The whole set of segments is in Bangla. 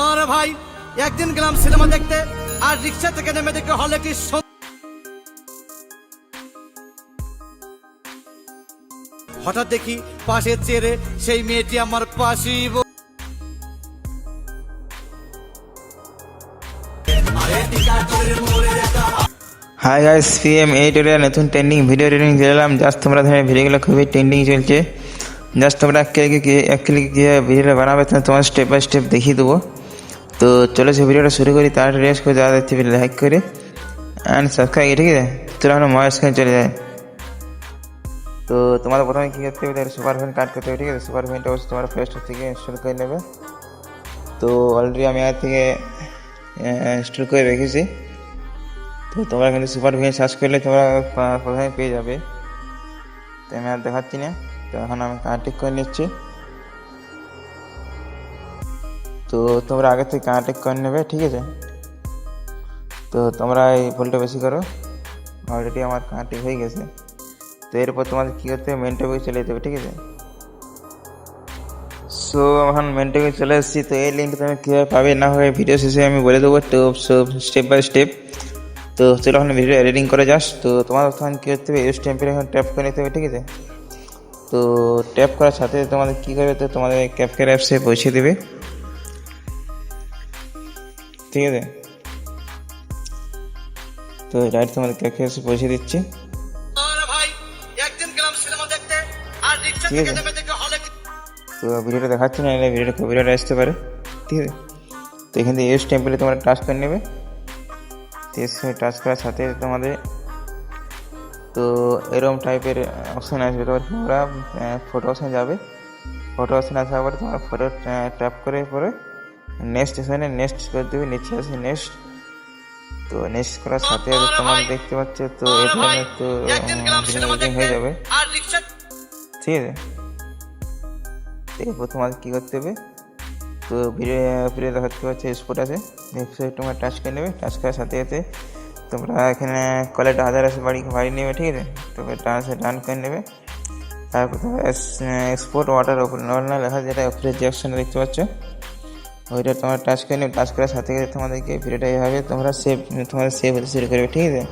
আরে ভাই একদিন গেলাম সিনেমা দেখতে আর রিক্সা থেকে নেমে দেখে হলে একটি হঠাৎ দেখি পাশের চেয়ারে সেই মেয়েটি আমার পাশেই হাই গাইস পিএম এই টোরিয়াল নতুন ট্রেন্ডিং ভিডিও রিডিং দিলাম জাস্ট তোমরা ধরে ভিডিওগুলো খুবই ট্রেন্ডিং চলছে জাস্ট তোমরা এক ক্লিকে এক ক্লিকে গিয়ে ভিডিওটা বানাবে তোমার স্টেপ বাই স্টেপ দেখিয়ে দেবো তো চলো সে ভিডিওটা শুরু করি, তার রেস করে যারা দেখতে লাইক করে অ্যান্ড সাবস্ক্রাইব ঠিক আছে? তোরা আমরা ময়ের স্ক্রিন চলে যায় তো তোমাদের প্রথমে কী করতে হবে? সুপার ফ্যান কাট করতে হবে, ঠিক আছে? সুপার ভ্যানটা অবশ্যই তোমার প্লে স্টোর থেকে ইনস্টল করে নেবে। তো অলরেডি আমি আগে থেকে ইনস্টল করে রেখেছি। তো তোমরা কিন্তু সুপার ভিএন সার্চ করলে তোমরা প্রথমে পেয়ে যাবে। তো আমি আর দেখাচ্ছি না। তো এখন আমি কানেক্ট করে নিচ্ছি। তো তোমরা আগে থেকে কানেক্ট করে নেবে, ঠিক আছে? তো তোমরা এই ভুলটা বেশি করো। অলরেডি আমার কানেক্ট হয়ে গেছে। তো এরপর তোমাদের কী করতে হবে? মেন টপিকে চলে যেতে হবে, ঠিক আছে? সো এখন মেন টপিকে চলে এসেছি। তো এই লিঙ্কটা তুমি কীভাবে পাবে? না হবে ভিডিও শেষে আমি বলে দেবো। তো সব স্টেপ বাই স্টেপ তো চলো এখন ভিডিও এডিটিং করে যাস। তো তোমার তখন কী করতে হবে? এস টেম্পের এখন ট্যাপ করে নিতে হবে, ঠিক আছে? তো ট্যাপ করার সাথে তোমাদের কী করবে? তো তোমাদের ক্যাপকার অ্যাপসে পৌঁছে দেবে। ঠিক আছে? তো ডাইরেক্ট তোমাদের ক্যাপকার এসে পৌঁছে দিচ্ছি। ঠিক আছে। তো ভিডিওটা দেখাচ্ছি না এলে ভিডিওটা কপিরাইট আসতে পারে। ঠিক আছে? তো এখান থেকে এস টেম্পলে তোমরা টাচ করে নেবে। এস টাচ করার সাথে তোমাদের তো এরকম টাইপের অপশান আসবে। তোমার তোমরা ফটো অপশানে যাবে। ফটো অপশান আসার পরে তোমার ফটো ট্যাপ করে পরে নেক্সট এখানে নেক্সট করে দেবে নিচে আসে নেক্সট। তো নেক্সট করার সাথে তোমার দেখতে পাচ্ছ তো এখানে তো হয়ে যাবে। ঠিক আছে। তো এরপর তোমাদের কী করতে হবে? তো ভিডিও ভিডিও দেখাতে পারছে স্পট আছে। ওয়েবসাইট তোমরা টাচ করে নেবে। টাচ করার সাথে সাথে তোমরা এখানে কলেটা হাজার আছে বাড়ি বাড়ি নেবে ঠিক আছে? তো ডান ডান করে নেবে। তারপর তোমরা এক্সপোর্ট ওয়াটার ওপর নর্মাল লেখা যেটা অফিসের যে দেখতে পাচ্ছ। ওইটা তোমরা টাচ করে নেবে টাচ করার সাথে সাথে তোমাদেরকে ভিডিওটা এইভাবে তোমরা সেভ তোমাদের সেভ হতে শুরু করবে, ঠিক আছে?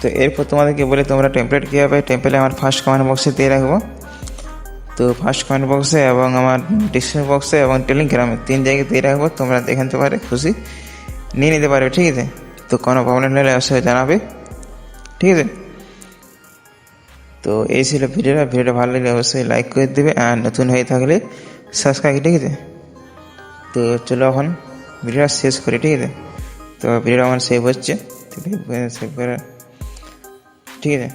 তো এরপর তোমাদেরকে বলে তোমরা টেম্পলেট কী হবে? টেম্পলেট আমার ফার্স্ট কমেন্ট বক্সে দিয়ে রাখব। তো ফার্স্ট কমেন্ট বক্সে এবং আমার ডিসক্রিপশন বক্সে এবং টেলিগ্রামে তিন জায়গায় দিয়ে রাখব, তোমরা দেখে নিতে পারে, খুশি নিয়ে নিতে পারবে, ঠিক আছে? তো কোনো প্রবলেম হলে অবশ্যই জানাবে, ঠিক আছে? তো এই ছিল ভিডিওটা ভিডিওটা ভালো লাগলে অবশ্যই লাইক করে দেবে আর নতুন হয়ে থাকলে সাবস্ক্রাইব ঠিক আছে? তো চলো এখন ভিডিওটা শেষ করি, ঠিক আছে? তো ভিডিওটা আমার সেভ হচ্ছে। সেভ করে ঠিক আছে?